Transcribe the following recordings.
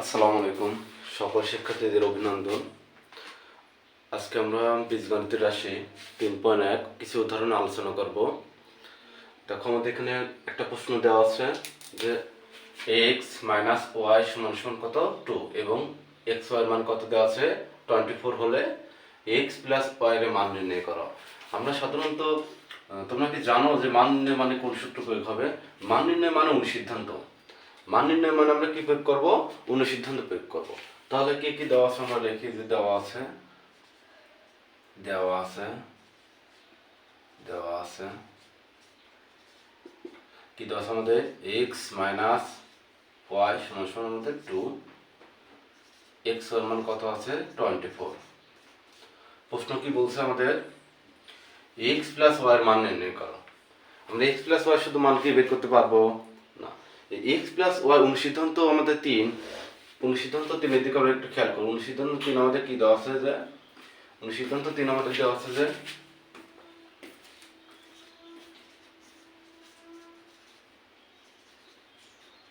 আসসালামু আলাইকুম। সকল শিক্ষার্থীদের অভিনন্দন। আজকে আমরা বীজগণিতের রাশি তিন পয়েন্ট এক কিছু উদাহরণ আলোচনা করব। দেখো আমাদের এখানে একটা প্রশ্ন দেওয়া আছে যে এক্স মাইনাস ওয়াই সমান সমান কত? টু এবং এক্স ওয়াই মান কত দেওয়া আছে? টোয়েন্টি ফোর হলে এক্স প্লাস ওয়াই এর মান নির্ণয় করো। আমরা সাধারণত তোমরা কি জানো যে মান নির্ণয় মানে কোন সূত্র প্রয়োগ হবে? মান নির্ণয় মানে অনুসিদ্ধান্ত। মান নির্ণয় মানে আমরা কি প্রয়োগ করব? অনুসিদ্ধান্ত প্রয়োগ করব। তাহলে কি কি দেওয়া আছে আমরা লিখি যে দেওয়া আছে? দেওয়া আছে। দেওয়া আছে। কি দেওয়া আছে আমাদের? এক্স মাইনাস ওয়াই সমান সমান আমাদের টু এক্সের মান কত আছে? টোয়েন্টি ফোর প্রশ্ন কি বলছে আমাদের? এক্স প্লাস ওয়াই এর মান নির্ণয় করো। আমরা এক্স প্লাস ওয়াই শুধু মান কি বের করতে পারব। এক্স প্লাস ওয়াই অনুসিদ্ধান্ত আমাদের তিন। অনুসিদ্ধান্ত তিনের দিকে আমরা একটু খেয়াল করব। অনুসিদ্ধান্ত তিন আমাদের কি দেওয়া আছে যে অনুসিদ্ধান্ত তিন আমাদের দেওয়া আছে যে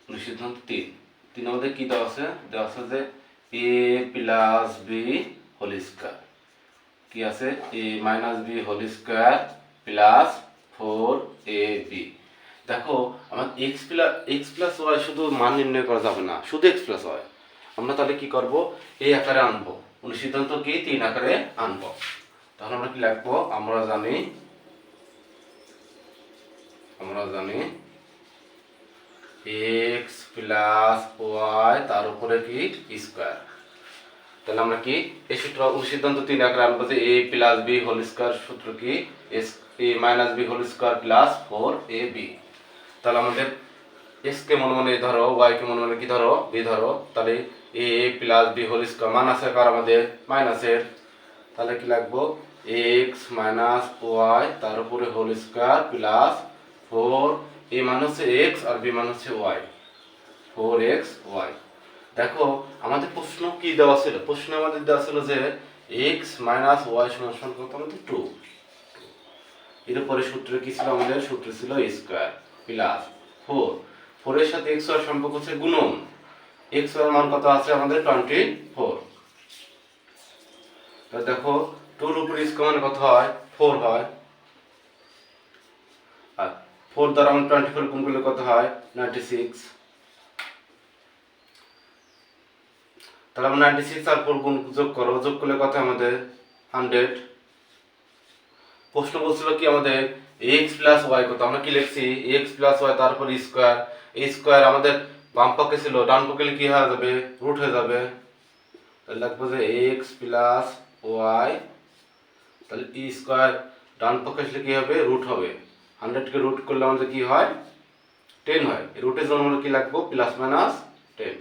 অনুসিদ্ধান্ত তিন। তিন আমাদের কি দেওয়া আছে? দেওয়া আছে যে A plus B whole square কি আছে? A minus B whole square plus four A B দেখো, আমার X plus X plus Y শুধু মান নির্ণয় করা যাবে না, শুধু এক্স প্লাস ওয়াই আমরা তাহলে কি করব? এই আকারে আনব। অনুসিদ্ধান্ত কি? তিন আকারে আনব। তাহলে আমরা কি লিখব? আমরা জানি আমরা জানি এক্স প্লাস ওয়াই তার উপরে কি? স্কোয়ার তাহলে আমরা কি? এই সূত্র অনুসিদ্ধান্ত তিন আকারে আনব যে A plus B whole square সূত্র কি? A minus B whole square plus four A B তাহলে আমাদের এক্স কে মনে মনে ধরো ওয়াই কে মনে মনে কি ধরো? বি ধরো। তাহলে A plus B whole square আছে কার আমাদের? মাইনাসের তাহলে কি লাগবো? এক্স মাইনাস ওয়াই তার উপরে whole square plus four A মান হচ্ছে এক্স আর বি মান হচ্ছে ওয়াই ফোর এক্স ওয়াই দেখো, আমাদের প্রশ্ন কি দেওয়া ছিল? প্রশ্ন আমাদের দেওয়া ছিল যে এক্স মাইনাস ওয়াই সমান কত? আমাদের টু এর পরে সূত্র কি ছিল আমাদের? সূত্র ছিল স্কোয়ার প্লাস ফোর ফোরের সাথে এক্স ওয়ার সম্পর্ক হচ্ছে গুণন। এক্স ওয়ার মান কত আছে আমাদের? টোয়েন্টি ফোর দেখো টুর উপর স্কোয়ার মানে কত হয়? ফোর হয়। আর ফোর দ্বারা আমরা টোয়েন্টি ফোর গুণ করলে কত হয়? নাইনটি সিক্স তাহলে আমরা নাইনটি সিক্স আর ফোর গুণ যোগ করো। যোগ করলে কত আমাদের? হান্ড্রেড প্রশ্ন বলছিল কি আমাদের? এক্স প্লাস ওয়াই কত? আমরা কি লিখছি? এক্স প্লাস ওয়াই তারপর স্কোয়ার এই স্কোয়ার আমাদের বাম পক্ষে ছিল, ডান পক্ষে কি হয়ে যাবে? রুট হয়ে যাবে। তাহলে লিখব যে এক্স প্লাস ওয়াই তাহলে ই স্কোয়ার ডান পক্ষে আসলে কি হবে? রুট হবে। হান্ড্রেডকে রুট করলে আমাদের কি হয়? টেন হয়। রুটের জন্য আমরা কি লাগবো প্লাস মাইনাস টেন